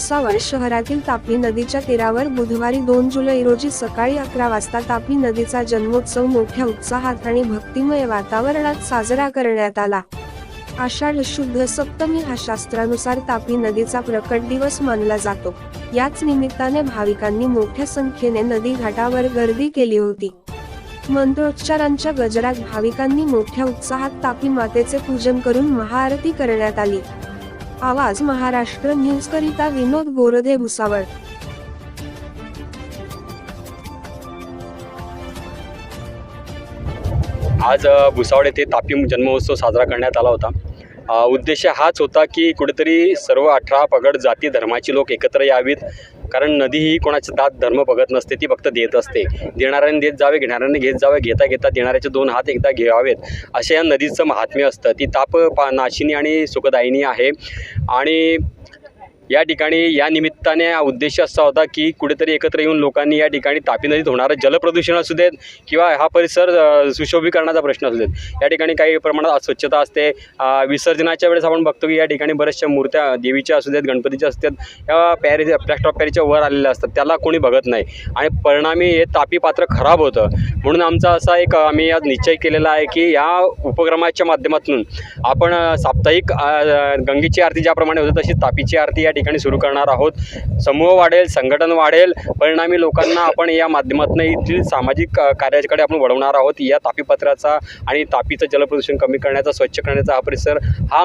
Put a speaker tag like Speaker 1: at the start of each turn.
Speaker 1: भुसावळ शहरातील तापी नदीच्या तीरावर बुधवारी दोन जुलै रोजी सकाळी अकरा वाजता तापी नदीचा जन्मोत्सव मोठ्या उत्साहात आणि भक्तिमय वातावरणात साजरा करण्यात आला. आषाढ शुद्ध सप्तमी हा शास्त्रानुसार तापी नदीचा प्रकट दिवस मानला जातो. याच निमित्ताने भाविकांनी मोठ्या संख्येने नदी घाटावर गर्दी केली होती. मंत्रोच्चारांच्या गजरात भाविकांनी मोठ्या उत्साहात तापी मातेचे पूजन करून महाआरती करण्यात आली. आवाज महाराष्ट्र न्यूज करिता विनोद गोरधे भुसावळ.
Speaker 2: आज भुसावळ येथे तापी जन्मोत्सव साजरा करण्यात आला होता. उद्देश हाच होता की कुठेतरी सर्व अठरा पगड जाती धर्माची लोक एकत्र यावीत. कारण नदी ही कोणाच्या दात धर्म बघत नसते ती फक्त देत असते. देणाऱ्याने देत जावे घेणाऱ्याने घेत जावे घेता घेता देणाऱ्याचे दोन हात एकदा घ्यावेत. असे या नदीचं महात्म्य असतं. ती ताप पा नाशिनी आणि सुखदायिनी आहे. आणि या ठिकाणी या निमित्ताने हा उद्देश असा होता की कुठेतरी एकत्र येऊन लोकांनी या ठिकाणी तापी नदीत होणारं जलप्रदूषण असू देत किंवा हा परिसर सुशोभीकरणाचा प्रश्न असू देत. या ठिकाणी काही प्रमाणात अस्वच्छता असते. विसर्जनाच्या वेळेस आपण बघतो की या ठिकाणी बऱ्याचशा मूर्त्या देवीच्या असू देत गणपतीच्या असू देत या पॅरी प्लॅस्टर ऑफ पॅरीच्या वर आलेल्या असतात. त्याला कोणी बघत नाही. आणि परिणामी हे तापी पात्र खराब होतं. म्हणून आमचा असा एक आम्ही आज निश्चय केलेला आहे की या उपक्रमाच्या माध्यमातून आपण साप्ताहिक गंगेची आरती ज्याप्रमाणे होते तशी तापीची आरती या ठिकाणी ठिकाणी सुरू करणार आहोत. समूह वाढेल संघटन वाढेल. परिणामी लोकांना आपण या माध्यमातून येथील सामाजिक कार्याकडे आपण वळवणार आहोत. या तापीपत्राचा आणि तापीचं जलप्रदूषण कमी करण्याचा स्वच्छ करण्याचा हा परिसर हा